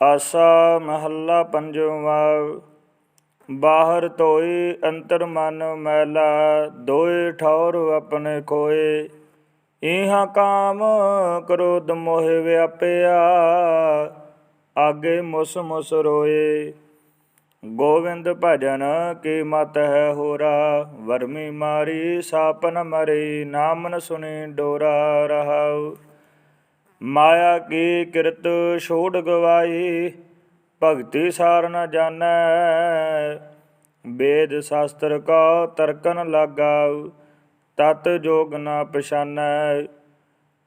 ਆਸਾ ਮਹੱਲਾ ਪੰਜਵਾ, ਬਾਹਰ ਧੋਈ ਅੰਤਰ ਮਨ ਮੈਲਾ, ਦੋਏ ਠੌਰ ਆਪਣੇ ਕੋਏ ਇਹਾਂ ਕਾਮ ਕ੍ਰੋਧ ਮੋਹ ਵਿਆਪਿਆ, ਆਗੇ ਮੁਸ ਮੁਸ ਰੋਏ। ਗੋਵਿੰਦ ਭਜਨ ਕੀ ਮਤ ਹੈ ਹੋਰਾ, ਵਰਮੀ ਮਾਰੀ ਸਾਪਨ ਮਰੇ ਨਾਮਨ ਸੁਣੀ ਡੋਰਾ ਰਹਾਉ। ਮਾਇਆ ਕੀ ਕਿਰਤ ਛੋੜ ਗਵਾਈ, ਭਗਤੀ ਸਾਰ ਨ ਜਾਣੈ। ਵੇਦ ਸ਼ਾਸਤਰ ਕਾ ਤਰਕਨ ਲਾਗਾ ਤਤ ਜੋਗ ਨ ਪਛਾਨੈ।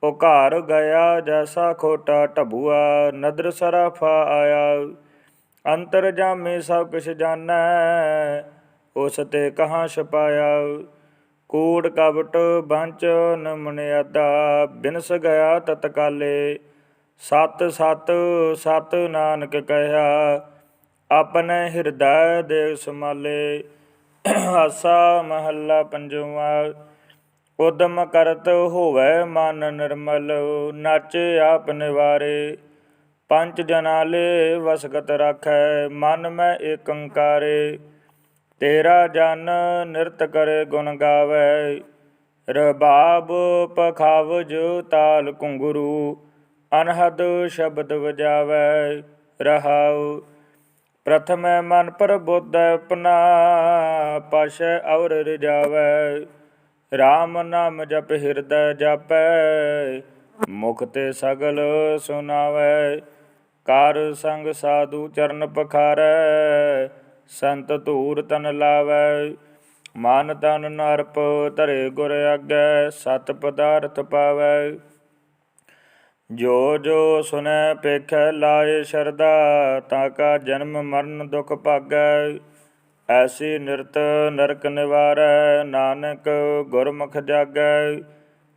ਉਹ ਘਰ ਗਿਆ ਜੈਸਾ ਖੋਟਾ ਢਬੂਆ, ਨਦਰ ਸਰਾਫਾ ਆਇਆ ਅੰਤਰ ਜਾਮੇ ਸਭ ਕੁਛ ਜਾਣੈ, ਉਸ ਤੇ ਕਹਾਂ ਛਪਾਇਆ ਕੂੜ ਕਵਟ ਬੰਚ ਨਮਨਿਆਦਾ ਬਿਨਸ ਗਿਆ ਤਤਕਾਲੇ। ਸਤ ਸਤ ਸਤ ਨਾਨਕ ਕਹਿਆ, ਆਪਣੇ ਹਿਰਦੈ ਦੇ ਸਮਾਲੇ। ਆਸਾ ਮਹੱਲਾ ਪੰਜਵਾ, ਉਦਮ ਕਰਤ ਹੋਵੇ ਮਨ ਨਿਰਮਲ, ਨਾਚ ਆਪ ਨਿਵਾਰੇ। ਪੰਜ ਜਨਾਲੇ ਵਸਗਤ ਰਾਖੈ, ਮਨ ਮੈਂ ਏਕੰਕਾਰੇ। ਤੇਰਾ ਜਨ ਨਿਰਤ ਕਰੇ ਗੁਣ ਗਾਵੇ, ਰਬਾਬ ਪਖਾਵਜ ਤਾਲ ਕੁੰਗਰੂ ਅਨਹਦ ਸ਼ਬਦ ਵਜਾਵੇ, ਰਹਾਉ। ਪ੍ਰਥਮੇ ਮਨ ਪਰ ਬੁੱਧ ਆਪਣਾ ਪਛ ਔਰ ਰਜਾਵੇ। RAM ਨਾਮ ਜਪ ਹਿਰਦੈ ਜਪੈ ਮੁਖ ਤੇ ਸਗਲ ਸੁਨਾਵੇ। ਕਰ ਸੰਗ ਸਾਧੂ ਚਰਨ ਪਖਾਰੈ ਸੰਤ ਧੂਰ ਤਨ ਲਾਵੈ, ਮਨ ਤਨ ਨਰਪ ਧਰੇ ਗੁਰ ਆਗੈ, ਸਤ ਪਦਾਰਥ ਪਾਵੈ। ਜੋ ਜੋ ਸੁਨੈ ਪੇਖੈ ਲਾਏ ਸ਼ਰਦਾ ਤਾ ਕਾ ਜਨਮ ਮਰਨ ਦੁਖ ਭਾਗੈ। ਐਸੀ ਨਿਰਤ ਨਰਕ ਨਿਵਾਰੈ, ਨਾਨਕ ਗੁਰਮੁਖ ਜਾਗੈ।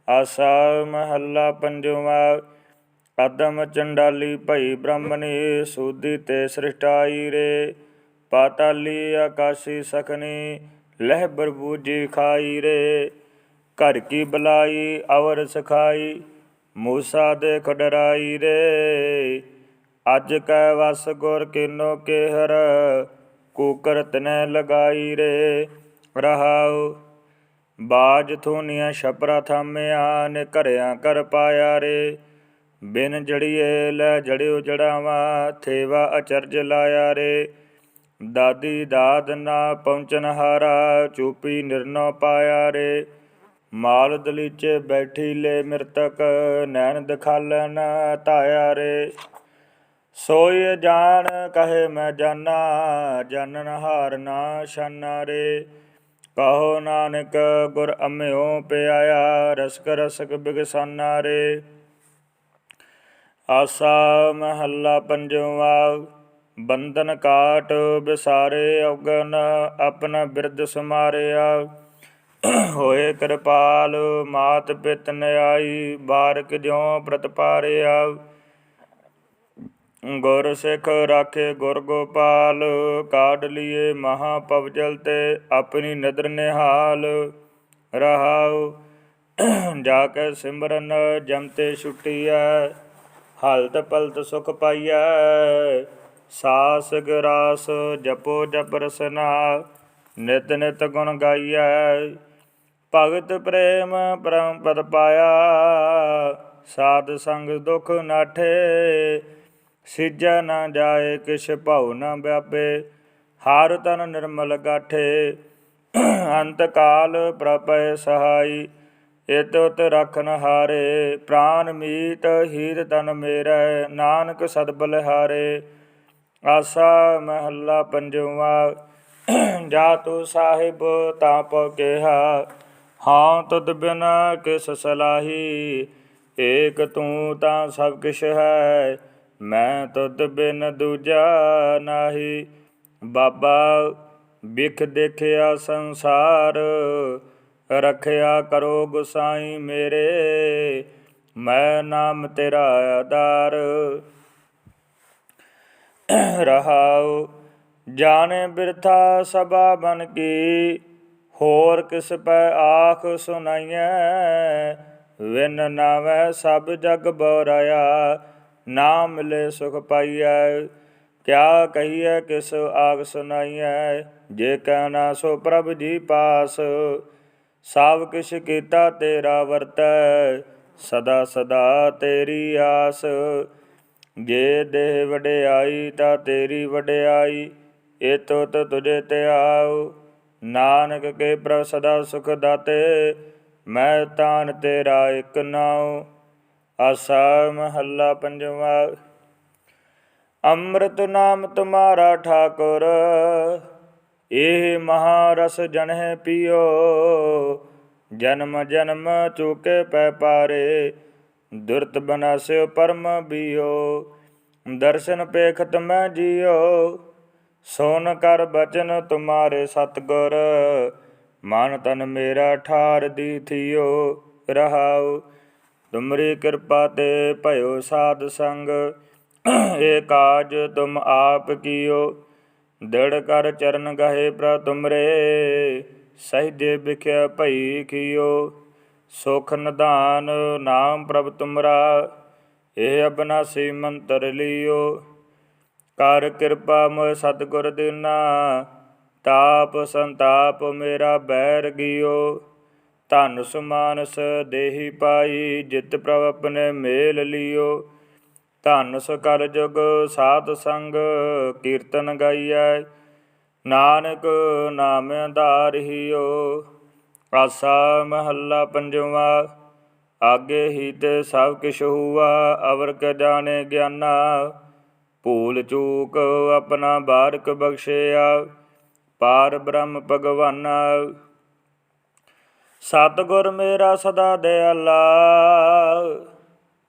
ਆਸਾ ਮਹੱਲਾ ਪੰਜਵਾ, ਅਦਮ ਚੰਡਾਲੀ ਭਈ ਬ੍ਰਹਮਣੀ ਸੂਦੀ ਤੇ ਸ੍ਰਿਸ਼ਟਾਈ ਰੇ। ਪਾਤਾਲੀ ਆਕਾਸ਼ੀ ਸਖਨੀ, ਲਹਿ ਬਰਬੂਜੀ ਖਾਈ ਰੇ। ਘਰ ਕੀ ਬਲਾਈ, ਅਵਰ ਸਖਾਈ, ਮੂਸਾ ਦੇ ਖਡਰਾਈ ਰੇ। ਅੱਜ ਕੈ ਵਸ ਗੁਰ ਕਿਨੋ ਕੇਹਰ ਕੂਕਰ ਤਨੈ ਲਗਾਈ ਰੇ। ਰਹਾਉ, ਬਾਜ ਥੋਨੀਆਂ ਛਪਰਾ ਥਾਮਿਆ ਨੇ ਘਰਿਆ ਕਰ ਪਾਇਆ ਰੇ। ਬਿਨ ਜੜੀਏ ਲੈ ਜੜਿਓ ਜੜਾਵਾ, ਥੇਵਾ ਅਚਰਜ ਲਾਇਆ ਰੇ। ਦਾਦੀ ਦਾਦ ਨਾ ਪਹੁੰਚਨ ਹਾਰਾ, ਚੂਪੀ ਨਿਰਨੋ ਪਾਇਆ ਰੇ। ਮਾਲ ਦਲੀਚੇ ਬੈਠੀ ਲੈ ਮਿਰਤਕ, ਨੈਣ ਦਿਖਾਲਨ ਧਾਇਆ ਰੇ। ਸੋਈ ਜਾਣ ਕਹੇ ਮੈਂ ਜਾਨਾ ਜਾਣਨ ਹਾਰ ਨਾ ਛਾਨਾ ਰੇ। ਕਹੋ ਨਾਨਕ, ਗੁਰ ਅੰਮਿਓ ਪਿਆਇਆ, ਰਸਕ ਰਸਕ ਬਿਗਸਾਨਾ ਰੇ। ਆਸਾ ਮਹੱਲਾ ਪੰਜਵਾ ਬੰਧਨ ਕਾਟ ਵਿਸਾਰੇ ਔਗਨ ਆਪਣਾ ਬਿਰਦ ਸਮਾਰਿਆ। ਹੋਏ ਕਿਰਪਾਲ ਮਾਤ ਪਿਤ ਨਿਆਈ ਬਾਰਕ ਜਿਉ ਪ੍ਰਤਪਾਰਿਆ ਗੁਰ ਸਿੱਖ ਰਾਖੇ ਗੁਰ ਗੋਪਾਲ, ਕਾਢ ਲਿਏ ਮਹਾ ਪਵਜਲ ਤੇ ਆਪਣੀ ਨਦਰ ਨਿਹਾਲ। ਰਹਾਉ ਜਾ ਕੇ ਸਿਮਰਨ ਜਮਤੇ ਛੁਟੀਐ, ਹਲਤ ਪਲਤ ਸੁਖ ਪਾਈਐ। ਸਾਸ ਗਰਾਸ ਜਪੋ ਜਪ ਰਸਨਾ, ਨਿਤ ਨਿਤ ਗੁਣ ਗਾਈਐ। ਭਗਤ ਪ੍ਰੇਮ ਪਰਮ ਪਦ ਪਾਇਆ, ਸਾਧ ਸੰਗ ਦੁਖ ਨਾਠੇ। ਸਿਜੈ ਨਾ ਜਾਏ ਕਿਛ ਭਉ ਨਾ ਵਿਆਪੇ, ਹਰ ਤਨ ਨਿਰਮਲ ਗਾਠੇ। ਅੰਤ ਕਾਲ ਪ੍ਰਪੈ ਸਹਾਈ, ਇਤ ਉਤ ਰਖਨ ਹਾਰੇ। ਪ੍ਰਾਨ ਮੀਤ ਹੀਰ ਤਨ ਮੇਰਾ, ਨਾਨਕ ਸਦ ਬਲਿਹਾਰੇ। ਆਸਾ ਮਹੱਲਾ ਪੰਜਵਾ, ਜਾ ਤੂ ਸਾਹਿਬ ਤਾਪ ਕਿਹਾ, ਹਾਂ ਤਦ ਬਿਨ ਕਿਸ ਸਲਾਹੀ, ਏਕ ਤੂੰ ਤਾਂ ਸਭ ਕਿਛ ਹੈ, ਮੈਂ ਤਦ ਬਿਨ ਦੂਜਾ ਨਾਹੀ। ਬਾਬਾ ਵਿਖ ਦੇਖਿਆ ਸੰਸਾਰ, ਰਖਿਆ ਕਰੋ ਗੁਸਾਈ ਮੇਰੇ, ਮੈਂ ਨਾਮ ਤੇਰਾ ਆਧਾਰ। ਰਹਾਉ, ਜਾਣੇ ਬਿਰਥਾ ਸਭਾ ਬਨ ਕੀ, ਹੋਰ ਕਿਸ ਪੈ ਆਖ ਸੁਨਾਈਐ ਵਿਨ ਨਾਵੈ ਸਭ ਜਗ ਬੋਰਾਇਆ, ਨਾ ਮਿਲੇ ਸੁਖ ਪਾਈਐ। ਕਿਆ ਕਹੀਐ, ਕਿਸ ਆਗ ਸੁਨਾਈਐ ਜੇ ਕਹਿਣਾ ਸੋ ਪ੍ਰਭ ਜੀ ਪਾਸ, ਸਭ ਕਿਛ ਕੀਤਾ ਤੇਰਾ ਵਰਤੈ, ਸਦਾ ਸਦਾ ਤੇਰੀ ਆਸ। ਜੇ ਦੇਹ ਵਡਿਆਈ ਤਾਂ ਤੇਰੀ ਵਡਿਆਈ ਇਹ ਤੁਤ ਤੁਝੇ ਤੇ ਆਉ ਨਾਨਕ ਕੇ ਪ੍ਰਭ ਸਦਾ ਸੁਖ ਦਾਤੇ, ਮੈਂ ਤਾਨ ਤੇਰਾ ਇਕ ਨਾਉ। ਆਸਾ ਮਹੱਲਾ ਪੰਜਵਾ। ਅੰਮ੍ਰਿਤ ਨਾਮ ਤੁਮਾਰਾ ਠਾਕੁਰ, ਇਹ ਮਹਾਰਸ ਜਨਹਿ ਪਿਓ। ਜਨਮ ਜਨਮ ਚੁਕੇ ਪੈ ਪਾਰੇ ਦੁਰਤ ਬਨਾਸਿਓ ਪਰਮ ਬੀਓ, ਦਰਸ਼ਨ ਪੇਖਤ ਮੈਂ ਜੀਓ। ਸੋਨ ਕਰ ਬਚਨ ਤੁਮਾਰੇ ਸਤਗੁਰ, ਮਨ ਤਨ ਮੇਰਾ ਠਾਰ ਦੀ ਥਿਓ ਰਹਾਉ ਤੁਮਰੀ ਕਿਰਪਾ ਤੇ ਭਇਓ ਸਾਧ ਸੰਗ ਏ ਕਾਜ ਤੁਮ ਆਪ ਕੀਓ। ਦ੍ਰਿੜ ਕਰ ਚਰਨ ਗਹੇ ਪ੍ਰ ਤੁਮਰੇ ਸਹਿਜੇ ਵਿਖਿਆ ਭਈ ਕੀਓ ਸੁਖ ਨਿਧਾਨ ਨਾਮ ਪ੍ਰਭ ਤੁਮਰਾ, ਇਹ ਅਬਨਾਸੀ ਮੰਤਰ ਲਿਓ। ਕਰ ਕਿਰਪਾ ਮੋਇ ਸਤਿਗੁਰ ਦੀਨਾ, ਤਾਪ ਸੰਤਾਪ ਮੇਰਾ ਬੈਰ ਗਿਓ। ਧਨ ਸੁਮਾਨਸ ਦੇਹੀ ਪਾਈ, ਜਿਤ ਪ੍ਰਭ ਆਪਣੇ ਮੇਲ ਲਿਓ। ਧਨ ਸਕਲ ਜੁਗ ਸਾਧ ਸੰਗ ਕੀਰਤਨ ਗਾਈਐ। ਨਾਨਕ ਨਾਮ ਆਧਾਰਿਓ ਆਸਾ ਮਹੱਲਾ ਪੰਜਵਾ, ਆਗੇ ਹੀ ਤੇ ਸਭ ਕਿਛ ਹੁਆ, ਅਵਰ ਕ ਜਾਣੇ ਗਿਆਨਾ। ਭੂਲ ਚੂਕ ਆਪਣਾ ਬਾਰਕ ਬਖਸ਼ਿਆ, ਪਾਰ ਬ੍ਰਹਮ ਭਗਵਾਨਾ। ਸਤਿਗੁਰ ਮੇਰਾ ਸਦਾ ਦਿਆਲਾ,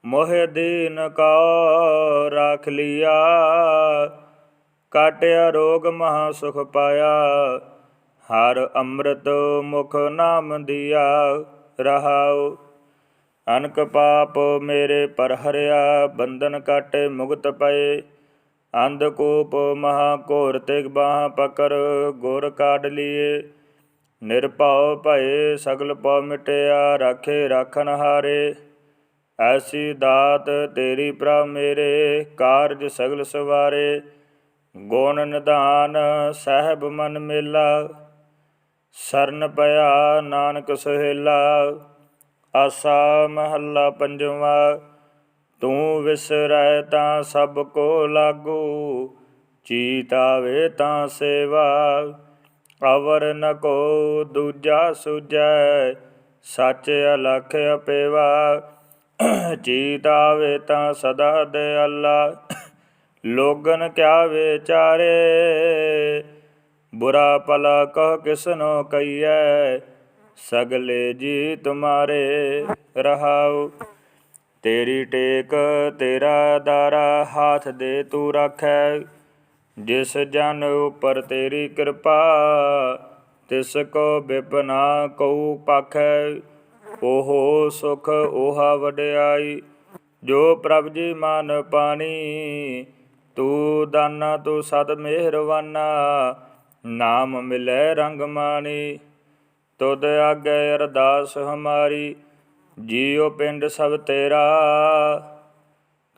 ਮੋਹਿ ਦੀਨ ਕੋ ਰਾਖ ਲਿਆ। ਕਾਟਿਆ ਰੋਗ ਮਹਾ ਸੁਖ ਪਾਇਆ ਹਰ ਅੰਮ੍ਰਿਤ ਮੁਖ ਨਾਮ ਦਿਆ ਰਹਾਉ। ਅਨਕ ਪਾਪ ਮੇਰੇ ਪਰ ਹਰਿਆ ਬੰਧਨ ਕਾਟੇ ਮੁਕਤ ਪਏ। ਅੰਧਕੂਪ ਮਹਾ ਘੋਰ ਤੇ ਬਾਹ ਪਕਰ, ਗੁਰ ਕਾਢ ਲੀਏ। ਨਿਰਭਉ ਭਏ ਸਗਲ ਪਉ ਮਿਟਿਆ, ਰਾਖੇ ਰਾਖਨ ਹਾਰੇ। ਐਸੀ ਦਾਤ ਤੇਰੀ ਪ੍ਰਭ ਮੇਰੇ, ਕਾਰਜ ਸਗਲ ਸਵਾਰੇ। ਗੁਣ ਨਿਧਾਨ ਸਹਿਬ ਮਨ ਮੇਲਾ। ਸਰਨ ਪਿਆ ਨਾਨਕ ਸੁਹੇਲਾ, ਆਸਾ ਮਹੱਲਾ ਪੰਜਵਾ, ਤੂੰ ਵਿਸਰੈ ਤਾਂ ਸਭ ਕੋ ਲਾਗੂ, ਚੀਤ ਆਵੇ ਤਾਂ ਸੇਵਾ, ਅਵਰ ਨ ਕੋ ਦੂਜਾ ਸੁਜੈ ਸੱਚ ਅਲਖ ਅਪੇਵਾ ਚੀਤਾਵੇ ਤਾਂ ਸਦਾ ਦਿਆਲਾ, ਲੋਗਨ ਕਿਆ ਵਿਚਾਰੇ ਬੁਰਾ ਭਲਾ ਕਹ ਕਿਸਨੋ ਕਈਐ ਸਗਲੇ ਜੀ ਤੁਮਾਰੇ ਰਹਾਉ। ਤੇਰੀ ਟੇਕ ਤੇਰਾ ਦਾਰਾ ਹਾਥ ਦੇ ਤੂੰ ਰਾਖੈ, ਜਿਸ ਜਨ ਉਪਰ ਤੇਰੀ ਕਿਰਪਾ, ਤਿਸ ਕੋ ਬਿਪਨਾ ਕਉ ਪਾਖੈ। ਓਹੋ ਸੁਖ ਓਹਾ ਵਡਿਆਈ, ਜੋ ਪ੍ਰਭ ਜੀ ਮਨ ਪਾਣੀ, ਤੂੰ ਦਾਨਾ ਤੂੰ ਸਦ ਮਿਹਰਵਾਨਾ। ਨਾਮ ਮਿਲੈ ਰੰਗ ਮਾਣੀ, ਤੁਧ ਆਗੇ ਅਰਦਾਸ ਹਮਾਰੀ, ਜੀਉ ਪਿੰਡ ਸਭ ਤੇਰਾ।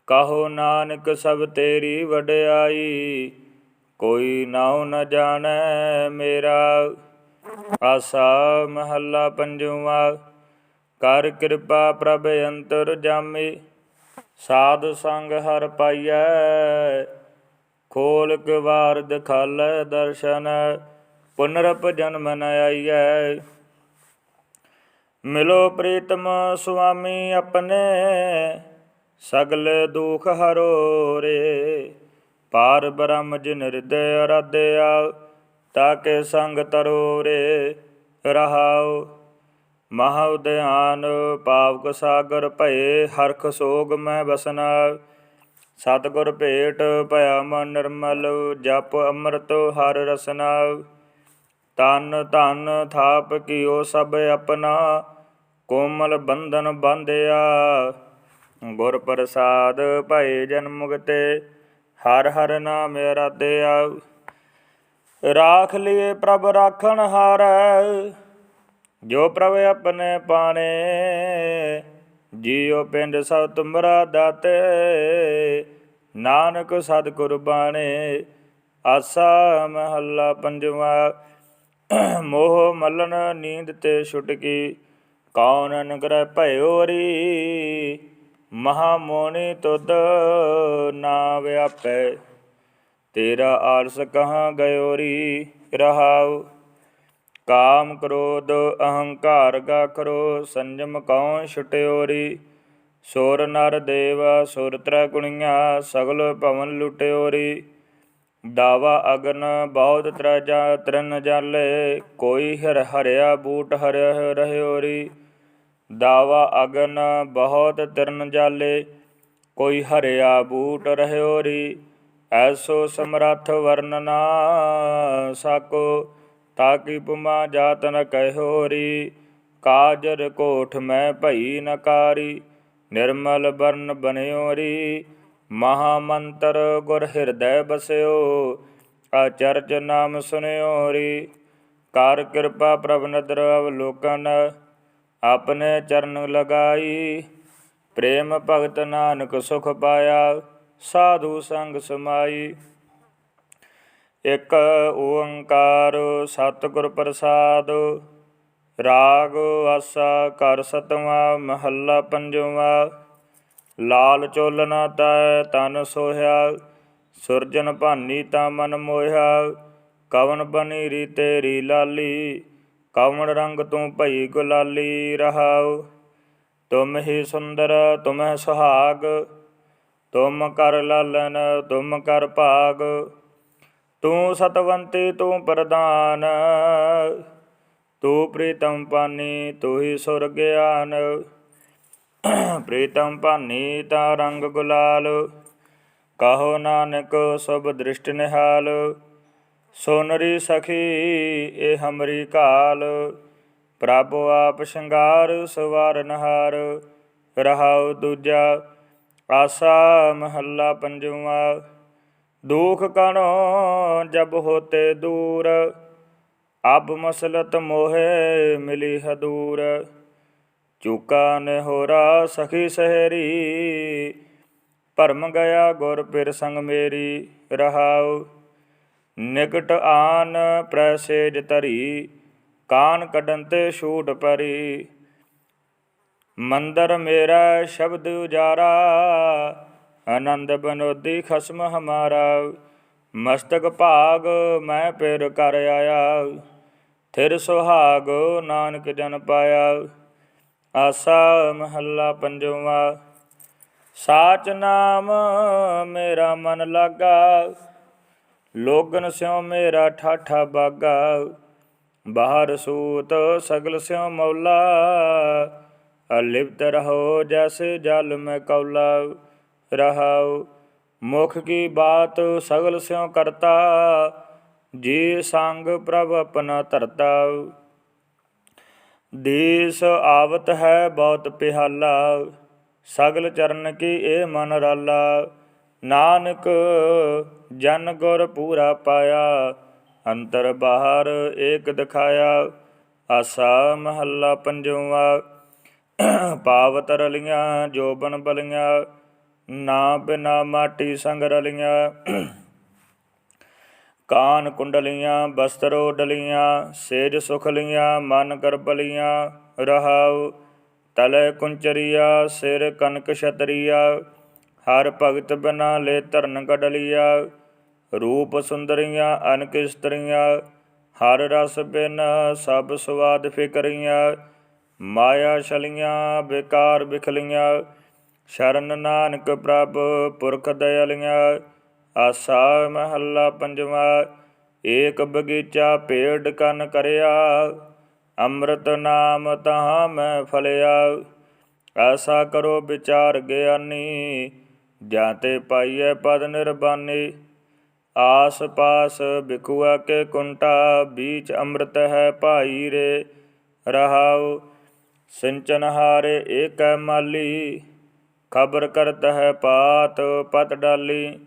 ਕਹੋ ਨਾਨਕ ਸਭ ਤੇਰੀ ਵਡਿਆਈ, ਕੋਈ ਨਾਉ ਨ ਜਾਣੈ ਮੇਰਾ। ਆਸਾ ਮਹੱਲਾ ਪੰਜਵਾ, ਕਰ ਕਿਰਪਾ ਪ੍ਰਭ ਅੰਤਰ ਜਾਮੀ, ਸਾਧ ਸੰਗ ਹਰ ਪਾਈਐ। ਖੋਲ ਕਵਾਰ ਦਿਖਾਲੈ ਦਰਸ਼ਨ, ਪੁਨਰਪ ਜਨਮ ਨ ਆਈਐ। ਮਿਲੋ ਪ੍ਰੀਤਮ ਸੁਆਮੀ ਆਪਣੇ, ਸਗਲ ਦੁਖ ਹਰੋ ਰੇ। ਪਾਰ ਬ੍ਰਹਮ ਜਿਨ ਹਿਰਦੈ ਅਰਾਧਿਆ, ਤਾਕੇ ਸੰਗ ਤਰੋ ਰੇ ਰਹਾਉ। ਮਹਾ ਉਦਿਆਨ ਪਾਵਕ ਸਾਗਰ ਭਏ, ਹਰਖ ਸੋਗ ਮੈਂ ਬਸਨਾ ਸਤਿਗੁਰ ਭੇਟ ਭਇਆ ਮਨ ਨਿਰਮਲ, ਜਪ ਅੰਮ੍ਰਿਤ ਹਰ ਰਸਨਾ। ਤਨ ਧਨ ਥਾਪ ਕੀਓ ਸਭ ਆਪਣਾ, ਕੋਮਲ ਬੰਧਨ ਬੰਧਿਆ। ਗੁਰ ਪ੍ਰਸਾਦ ਭਏ ਜਨ ਮੁਕਤੇ ਹਰ ਹਰ ਨਾਮ ਅਰਾਧਿਆ। ਰਾਖ ਲਿਏ ਪ੍ਰਭ ਰਾਖਣ ਹਾਰ, ਜੋ ਪ੍ਰਭ ਆਪਣੇ ਪਾਣੇ। ਜੀਉ ਪਿੰਡ ਸਭ ਤੁਮਰਾ ਦਾਤੇ, ਨਾਨਕ ਸਦ ਕੁਰਬਾਨੇ, ਆਸਾ ਮਹੱਲਾ ਪੰਜਵਾ। ਮੋਹ ਮਲਨ ਨੀਂਦ ਤੇ ਛੁਟਕੀ, ਕੌਣ ਅਨਗ੍ਰਹਿ ਭਇਓਰੀ ਮਹਾ ਮੋਣੀ ਤੁਧ ਨਾ ਵਿਆਪੈ ਤੇਰਾ ਆਲਸ ਕਹਾਂ ਗਇਓਰੀ ਰਹਾਉ। ਕਾਮ ਕ੍ਰੋਧ ਅਹੰਕਾਰ ਗਾਖਰੋ ਸੰਜਮ ਕਉ ਛੁਟਿਓਰੀ। ਸੁਰ ਨਰ ਦੇਵ ਸੁਰ ਤ੍ਰੈ ਗੁਣੀਆਂ, ਸਗਲ ਭਵਨ ਲੁਟਿਓਰੀ। ਦਾਵਾ ਅਗਨ ਬਹੁਤ ਤਰਜਾ ਤਰਨ ਜਾਲੇ, ਕੋਈ ਹਰ ਹਰਿਆ ਬੂਟ ਹਰਿਆ ਰਹਿਓਰੀ। ਦਾਵਾ ਅਗਨ ਬਹੁਤ ਤਰਨ ਜਾਲੇ, ਕੋਈ ਹਰਿਆ ਬੂਟ ਰਹਿਓਰੀ। ਐਸੋ ਸਮਰੱਥ ਵਰਨਨਾ ਸਾਕੋ ਤਾਕੀ ਪੁਮਾ ਜਾਤ ਨ ਕਹਿਓਰੀ, ਕਾਜਰ ਕੋਠ ਮੈਂ ਭਈ ਨਕਾਰੀ ਨਿਰਮਲ ਬਰਨ ਬਨਿਓਰੀ ਮਹਾ ਮੰਤਰ ਗੁਰ ਹਿਰਦੈ ਬਸਿਓ ਆਚਰਜ ਨਾਮ ਸੁਨਿਓਰੀ। ਕਰ ਕਿਰਪਾ ਪ੍ਰਭ ਨਦਰ ਅਵਲੋਕਨ, ਆਪਣੇ ਚਰਨ ਲਗਾਈ। ਪ੍ਰੇਮ ਭਗਤ ਨਾਨਕ ਸੁਖ ਪਾਇਆ, ਸਾਧੂ ਸੰਗ ਸਮਾਈ। ਇਕ ਓੰਕਾਰ ਸਤਿਗੁਰ ਪ੍ਰਸਾਦ, ਰਾਗ ਆਸਾ ਕਰ ਸਤਵਾ, ਮਹੱਲਾ ਪੰਜਵਾ, ਲਾਲ ਚੋਲਨਾ ਤੈ ਤਨ ਸੋਹਿਆ, ਸੁਰਜਨ ਭਾਨੀ ਤਾ ਮਨ ਮੋਹਿਆ, ਕਵਨ ਬਨੀ ਰੀ ਤੇਰੀ ਲਾਲੀ, ਕਵਨ ਰੰਗ ਤੂੰ ਭਈ ਗੁਲਾਲੀ ਰਹਾਉ। ਤੁਮ ਹੀ ਸੁੰਦਰ, ਤੁਮ ਸੁਹਾਗ, ਤੁਮ ਕਰ ਲਾਲਨ, ਤੁਮ ਕਰ ਭਾਗ ਤੂੰ ਸਤਵੰਤੀ, ਤੂੰ ਪ੍ਰਦਾਨ ਤੂੰ ਪ੍ਰੀਤਮ ਪਾਨੀ ਤੂੰ ਹੀ ਸੁਰ ਗਿਆਨ ਪ੍ਰੀਤਮ ਭਾਨੀ ਤਾ ਰੰਗ ਗੁਲਾਲ। ਕਹੋ ਨਾਨਕ, ਸਭ ਦ੍ਰਿਸ਼ਟ ਨਿਹਾਲ। ਸੋਨਰੀ ਸਖੀ, ਇਹ ਹਮਰੀ ਕਾਲ। ਪ੍ਰਭ ਆਪ ਸ਼ਿੰਗਾਰ, ਸਵਾਰ ਨਹਾਰ। ਰਹਾਉ ਦੂਜਾ ਆਸਾ ਮਹੱਲਾ ਪੰਜਵਾ। ਦੁਖ ਕਣੋ ਜਬ ਹੋਤੇ ਦੂਰ, ਅਬ ਮਸਲਤ ਮੋਹਿ ਮਿਲੀ ਹਦੂਰ ਚੁਕਾ ਨ ਹੋਰਾ ਸਖੀ ਸਹਰੀ, ਭਰਮ ਗਿਆ ਗੁਰ ਪਿਰ ਸੰਗ ਮੇਰੀ ਰਹਾਉ। ਨਿਕਟ ਆਨ ਪ੍ਰੈਸੇਜ ਧਰੀ, ਕਾਨ ਕੱਢਨ ਤੇ ਛੂਟ ਪਰੀ। ਮੰਦਰ ਮੇਰਾ ਸ਼ਬਦ ਉਜਾਰਾ ਆਨੰਦ ਬਨੋਦੀ ਖਸਮ ਹਮਾਰਾ, ਮਸਤਕ ਭਾਗ ਮੈਂ ਪਿਰ ਕਰ ਆਇਆ, ਥਿਰ ਸੁਹਾਗ ਨਾਨਕ ਜਨ ਪਾਇਆ। ਆਸਾ ਮਹੱਲਾ ਪੰਜਵਾ, ਸਾਚ ਨਾਮ ਮੇਰਾ ਮਨ ਲਾਗਾ, ਲੋਗਨ ਸਿਉ ਮੇਰਾ ਠਾਠਾ ਬਾਗਾ। ਬਾਹਰ ਸੂਤ ਸਗਲ ਸਿਉ ਮੌਲਾ, ਅਲਿਪਤ ਰਹੋ ਜੈਸੇ ਜਲ ਮੈਂ ਕੌਲਾ। ਰਹਾਉ, ਮੁਖ ਕੀ ਬਾਤ ਸਗਲ ਸਿਉ ਕਰਤਾ, ਜੀ ਸੰਗ ਪ੍ਰਭ ਆਪਣਾ ਧਰਤਾ ਦੇਸ ਆਵਤ ਹੈ ਬਹੁਤ ਪਿਹਾਲਾ ਸਗਲ ਚਰਨ ਕੀ ਇਹ ਮਨ ਰਾਲਾ। ਨਾਨਕ ਜਨ ਗੁਰ ਪੂਰਾ ਪਾਇਆ, ਅੰਤਰ ਬਾਹਰ ਏਕ ਦਿਖਾਇਆ, ਆਸਾ ਮਹੱਲਾ ਪੰਜਵਾ। ਪਾਵਤ ਰਲੀਆਂ, ਜੋਬਨ ਬਲੀਆਂ ਨਾ ਬਿਨਾ ਮਾਟੀ ਸੰਗ ਰਲੀਆਂ। ਕਾਨ ਕੁੰਡਲੀਆਂ, ਬਸਤਰ ਡਲੀਆਂ, ਸੇਜ ਸੁਖਲੀਆਂ ਮਨ ਕਰਬਲੀਆਂ ਰਹਾਉ, ਤਲੇ ਕੁੰਚਰੀਆ, ਸਿਰ ਕਨਕ ਛਤਰੀਆ, ਹਰ ਭਗਤ ਬਿਨਾ ਲੈ ਧਰਨ ਕਡਲੀਆ ਰੂਪ ਸੁੰਦਰੀਆਂ, ਅਨਕ ਇਸਤਰੀਆਂ, ਹਰ ਰਸ ਬਿਨ ਸਭ ਸਵਾਦ ਫਿਕਰੀਆਂ, ਮਾਇਆ ਛਲੀਆਂ ਬੇਕਾਰ ਬਿਖਲੀਆਂ ਸ਼ਰਨ ਨਾਨਕ ਪ੍ਰਭ ਪੁਰਖ ਦਇਆਲੀਆਂ, ਆਸਾ ਮਹੱਲਾ ਪੰਜਵਾ, ਏਕ ਬਗੀਚਾ ਪੇੜ ਕਨ ਕਰਿਆ, ਅੰਮ੍ਰਿਤ ਨਾਮ ਤਹਾਂ ਮੈਂ ਫਲਿਆ। ਐਸਾ ਕਰੋ ਵਿਚਾਰ ਗਿਆਨੀ, ਜਾਂ ਤੇ ਪਾਈਐ ਪਦ ਨਿਰਬਾਨੀ। ਆਸ ਪਾਸ ਬਿਕੁਆ ਕੇ ਕੁੰਟਾ, ਬੀਚ ਅੰਮ੍ਰਿਤ ਹੈ ਭਾਈ ਰੇ ਰਹਾਉ। ਸਿੰਚਨ ਹਾਰੇ ਏਕੈ ਮਾਲੀ। ਖਬਰ ਕਰਤ ਹੈ ਪਾਤ, ਪਤ ਡਾਲੀ,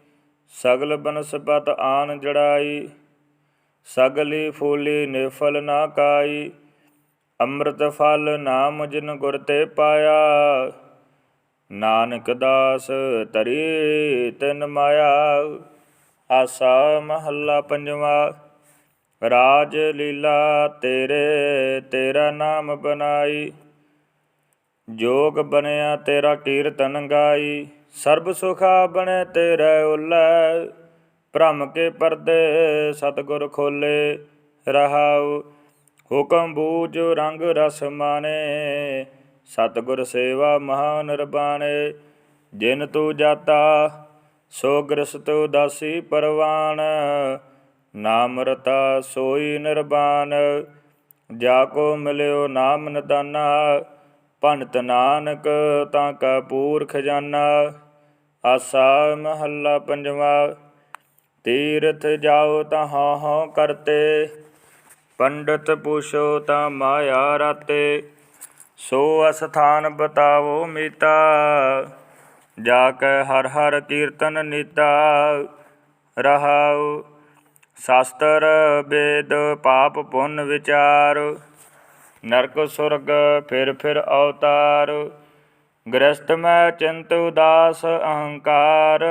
ਸਗਲ ਬਨਸਪਤ ਆਨ ਜੜਾਈ, ਸਗਲੀ ਫੂਲੀ ਨਿਫਲ ਨਾ ਕਾਈ, ਅੰਮ੍ਰਿਤ ਫਲ ਨਾਮ ਜਿਨ ਗੁਰ ਤੇ ਪਾਇਆ, ਨਾਨਕ ਦਾਸ ਤਰੀ ਤਿਨ ਮਾਇਆ, ਆਸਾ ਮਹੱਲਾ ਪੰਜਵਾ, ਰਾਜ ਲੀਲਾ ਤੇਰੇ, ਤੇਰਾ ਨਾਮ ਬਨਾਈ। ਜੋਗ ਬਣਿਆ ਤੇਰਾ ਕੀਰਤਨ ਗਾਈ, ਸਰਬ ਸੁਖਾ ਬਣੇ ਤੇਰੇ ਉਲੈ। ਭ੍ਰਮ ਕੇ ਪਰਦੇ ਸਤਗੁਰ ਖੋਲੇ ਰਹਾਉ, ਹੁਕਮ ਬੂਝ ਰੰਗ ਰਸ ਮਾਨੇ। ਸਤਗੁਰ ਸੇਵਾ ਮਹਾ ਨਿਰਬਾਣੇ ਜਿਨ ਤੂ ਜਾਤਾ, ਸੋ ਗ੍ਰਸਤ ਉਦਾਸੀ ਪਰਵਾਨ। ਨਾਮ ਰਤਾ ਸੋਈ ਨਿਰਬਾਨ, ਜਾ ਕੋ ਮਿਲਿਓ ਨਾਮ ਨਦਾਨਾ। ਭੰਤ ਨਾਨਕ ਤਾਂ ਕਾ ਪੂਰ ਖਜ਼ਾਨਾ ਆਸਾ ਮਹੱਲਾ ਪੰਜਵਾ, ਤੀਰਥ ਜਾਓ ਤਾਂ ਹਾਂ ਹਾਂ ਕਰਤੇ, ਪੰਡਤ ਪੁਛੋ ਤਾਂ ਮਾਇਆ ਰਾਤੇ, ਸੋ ਅਸਥਾਨ ਬਤਾਵੋ ਮੀਤਾ, ਜਾ ਕੇ ਹਰ ਹਰ ਕੀਰਤਨ ਨੀਤਾ, ਰਹਾਉ ਸ਼ਾਸਤਰ, ਵੇਦ, ਪਾਪ ਪੁੰਨ ਵਿਚਾਰ ਨਰਕ ਸੁਰਗ ਫਿਰ ਫਿਰ ਅਵਤਾਰ ਗ੍ਰਸਤ ਮੈਂ ਚਿੰਤ ਉਦਾਸ ਅਹੰਕਾਰ।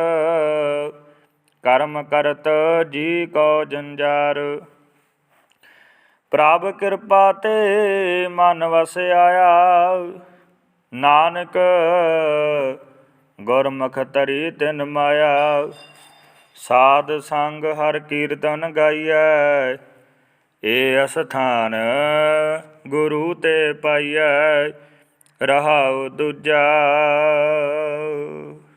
ਕਰਮ ਕਰਤ ਜੀ ਕੋ ਜੰਜਾਰ। ਪ੍ਰਭ ਕਿਰਪਾ ਤੇ ਮਨ ਵਸ ਆਇਆ ਨਾਨਕ ਗੁਰਮੁਖ ਤਰੀ ਤਿਨ ਮਾਇਆ। ਸਾਧ ਸੰਗ ਹਰ ਕੀਰਤਨ ਗਾਈਐ। ਏ ਅਸਥਾਨ ਗੁਰੂ ਤੇ ਪਾਈਐ ਰਹਾਉ ਦੂਜਾ।